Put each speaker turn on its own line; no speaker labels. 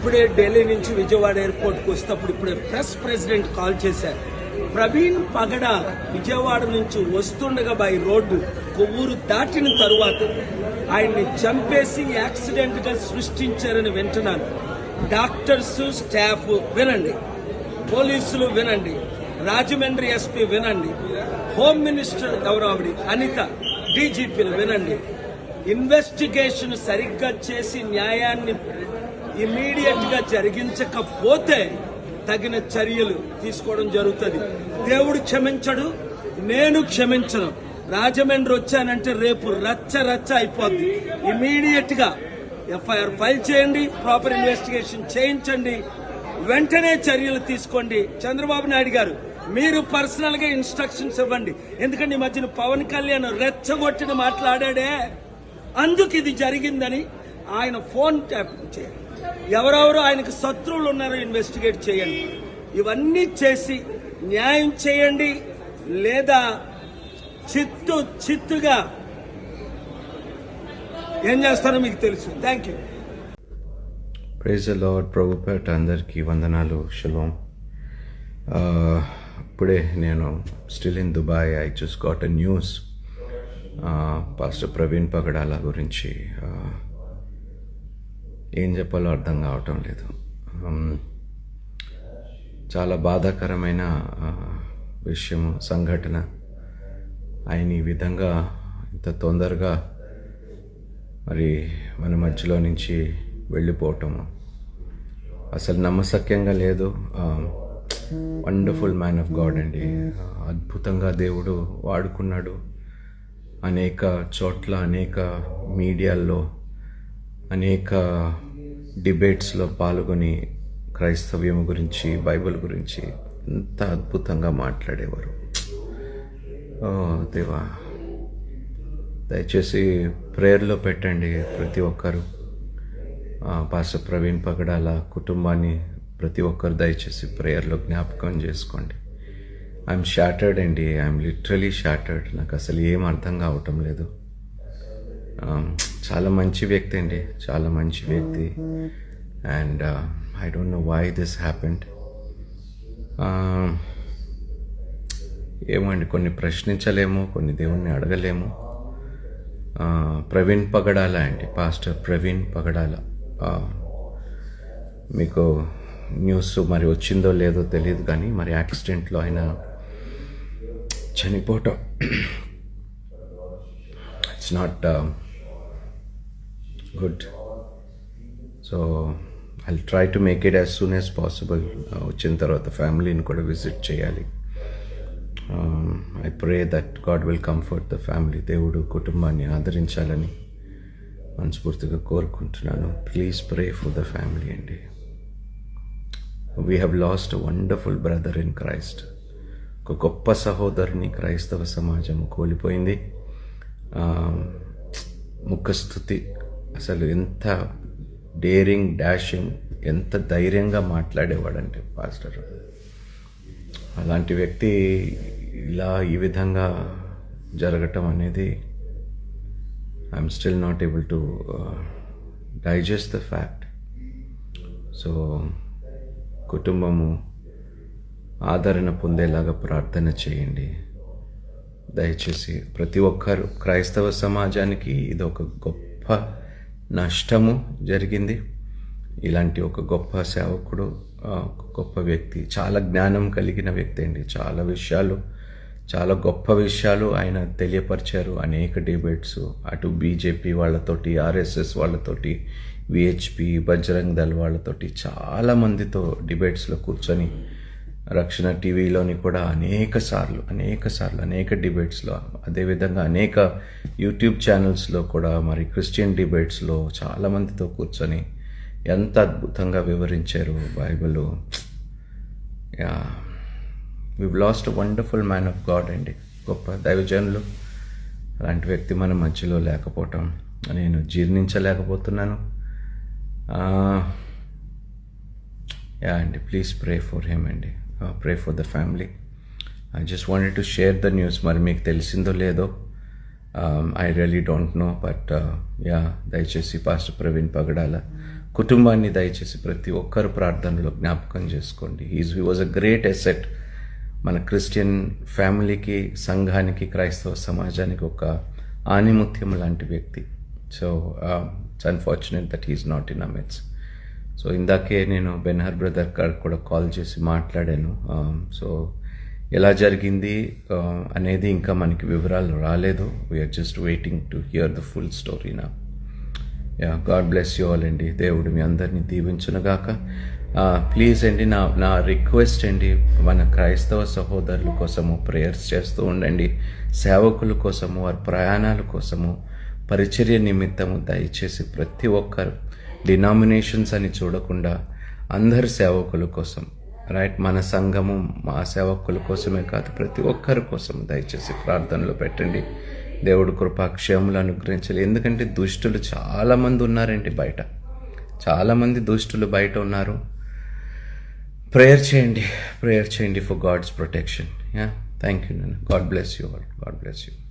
ఇప్పుడే ఢిల్లీ నుంచి విజయవాడ ఎయిర్పోర్ట్కి వస్తేప్పుడు ఇప్పుడే ప్రెస్ ప్రెసిడెంట్ కాల్ చేశారు. ప్రవీణ్ పగడ విజయవాడ నుంచి వస్తుండగా బై రోడ్డు కొవ్వూరు దాటిన తరువాత ఆయన్ని చంపేసి యాక్సిడెంట్గా సృష్టించారని వింటున్నాను. డాక్టర్స్ స్టాఫ్ వినండి. పోలీసులు వినండి. రాజమండ్రి ఎస్పీ వినండి. హోమ్ మినిస్టర్ గౌరవడి అనిత డీజీపీలు వినండి. ఇన్వెస్టిగేషన్ సరిగ్గా చేసి న్యాయాన్ని ఇమీడియట్గా జరిగించకపోతే తగిన చర్యలు తీసుకోవడం జరుగుతుంది. దేవుడు క్షమించడు నేను క్షమించను. రాజమండ్రి వచ్చానంటే రేపు రచ్చ రచ్చ అయిపోద్ది. ఇమీడియట్గా ఎఫ్ఐఆర్ ఫైల్ చేయండి ప్రాపర్ ఇన్వెస్టిగేషన్ చేయించండి వెంటనే చర్యలు తీసుకోండి. చంద్రబాబు నాయుడు గారు మీరు పర్సనల్గా ఇన్స్ట్రక్షన్స్ ఇవ్వండి. ఎందుకంటే ఈ మధ్యన పవన్ కళ్యాణ్ రెచ్చగొట్టిన మాట్లాడాడే. అందుకు ఇది జరిగిందని ఆయన ఫోన్ ట్యాప్ చేయండి ఎవరెవరు ఆయనకు శత్రువులు ఉన్నారో ఇన్వెస్టిగేట్ చేయండి. ఇవన్నీ చేసి న్యాయం చేయండి లేదా చిత్తు చిత్తుగా ఏం చేస్తారో మీకు తెలుసు. థ్యాంక్ యూ
ప్రైజ్ లార్డ్ ప్రభుపేట అందరికీ వందనాలు శుభం ఇప్పుడే నేను still in Dubai I just got a news pastor Praveen Pagadala గురించి ఏం చెప్పాలో అర్థం కావటం లేదు. చాలా బాధాకరమైన విషయము సంఘటన. ఆయన ఈ విధంగా ఇంత తొందరగా మరి మన మధ్యలో నుంచి వెళ్ళిపోవటము. అసలు నమ్మశక్యంగా లేదు. వండర్ఫుల్ మ్యాన్ ఆఫ్ గాడ్ అండి. అద్భుతంగా దేవుడు వాడుకున్నాడు. అనేక చోట్ల అనేక మీడియాల్లో అనేక డిబేట్స్లో పాల్గొని క్రైస్తవ్యం గురించి బైబిల్ గురించి ఎంత అద్భుతంగా మాట్లాడేవారు. ఓ దేవా దయచేసి ప్రేయర్లో పెట్టండి ప్రతి ఒక్కరు. పాస ప్రవీణ్ పగడాల కుటుంబాన్ని ప్రతి ఒక్కరు దయచేసి ప్రేయర్లో జ్ఞాపకం చేసుకోండి. ఐఎమ్ షాటర్డ్ అండి ఐఎమ్ లిటరలీ షాటర్డ్ నాకు అసలు ఏం అర్థం కావటం లేదు. Um, చాలా మంచి వ్యక్తి అండి. చాలా మంచి వ్యక్తి. And I don't know why this happened ఏమండి కొన్ని ప్రశ్నించలేము కొన్ని దేవుణ్ణి అడగలేము. Uh, ప్రవీణ్ పగడాల అండి పాస్టర్ ప్రవీణ్ పగడాల. Uh, మీకు న్యూస్ మరి వచ్చిందో లేదో తెలియదు కానీ మరి యాక్సిడెంట్లో ఆయన చనిపోవటం. It's not good so I try to make it as soon as possible వచ్చిన తర్వాత ఫ్యామిలీని కూడా విజిట్ చేయాలి. I pray that God will comfort the family దేవుడు కుటుంబాన్ని ఆదరించాలని మనస్ఫూర్తిగా కోరుకుంటున్నాను. Please pray for the family అండి. We have lost wonderful brother in Christ ఒక గొప్ప సహోదరుని క్రైస్తవ సమాజం కోల్పోయింది. Um, ముఖస్థుతి అసలు ఎంత డేరింగ్ డాషింగ్ ఎంత ధైర్యంగా మాట్లాడేవాడంటే పాస్టర్. అలాంటి వ్యక్తి ఇలా ఈ విధంగా జరగటం అనేది I'm still not able to digest the fact so కుటుంబము ఆదరణ పొందేలాగా ప్రార్థన చేయండి. దయచేసి ప్రతి ఒక్కరు క్రైస్తవ సమాజానికి ఇది ఒక గొప్ప నష్టము జరిగింది. ఇలాంటి ఒక గొప్ప సేవకుడు ఒక గొప్ప వ్యక్తి చాలా జ్ఞానం కలిగిన వ్యక్తి అండి. చాలా విషయాలు చాలా గొప్ప విషయాలు ఆయన తెలియపరిచారు. అనేక డిబేట్స్ అటు బీజేపీ వాళ్ళతోటి ఆర్ఎస్ఎస్ వాళ్ళతోటి విహెచ్పి బజరంగ్ దళ్ వాళ్ళతోటి చాలా మందితో డిబేట్స్లో కూర్చొని రక్షణ టీవీలోని కూడా అనేక సార్లు అనేక సార్లు అనేక డిబేట్స్లో అదేవిధంగా అనేక యూట్యూబ్ ఛానల్స్లో కూడా మరి క్రిస్టియన్ డిబేట్స్లో చాలామందితో కూర్చొని ఎంత అద్భుతంగా వివరించారు Bible. Yeah we lost wonderful man of God అండి. గొప్ప దైవజనులు. అలాంటి వ్యక్తి మన మధ్యలో లేకపోవటం నేను జీర్ణించలేకపోతున్నాను. యా అండి ప్లీజ్ ప్రే ఫర్ హిమ్ అండి. Pray for the family I just wanted to share the news మరి మీకు తెలిసిందో లేదో I really don't know but yeah దయచేసి పాస్టర్ ప్రవీణ్ పగడాల కుటుంబాన్ని దయచేసి ప్రతి ఒక్కరు ప్రార్థనలో జ్ఞాపకం చేసుకోండి. Is he was a great asset మన క్రిస్టియన్ ఫ్యామిలీకి సంఘానికి క్రైస్తవ సమాజానికి ఒక ఆనిముత్యం లాంటి వ్యక్తి. So it's unfortunate that is not in amidst so ఇందాకే నేను బెన్హర్ బ్రదర్ గారు కూడా కాల్ చేసి మాట్లాడాను. Um, సో ఎలా జరిగింది uh, అనేది ఇంకా మనకి వివరాలు రాలేదు. We are just waiting to hear the full story నా yeah God bless you all అండి. దేవుడు మీ అందరినీ దీవించునుగాక ప్లీజ్ uh, అండి నా నా రిక్వెస్ట్ అండి మన క్రైస్తవ సహోదరుల కోసము ప్రేయర్స్ చేస్తూ ఉండండి. సేవకుల కోసము వారి ప్రయాణాల కోసము పరిచర్య నిమిత్తము దయచేసి ప్రతి ఒక్కరు డినామినేషన్స్ అని చూడకుండా అందరి సేవకుల కోసం రైట్ మన సంఘము మా సేవకుల కోసమే కాదు ప్రతి ఒక్కరి కోసం దయచేసి ప్రార్థనలు పెట్టండి. దేవుడు కృపాక్షేములు అనుగ్రహించాలి. ఎందుకంటే దుష్టులు చాలామంది ఉన్నారండి బయట? చాలామంది దుష్టులు బయట ఉన్నారు. ప్రేయర్ చేయండి. ప్రేయర్ చేయండి for God's protection yeah thank you నేను God bless you all God bless you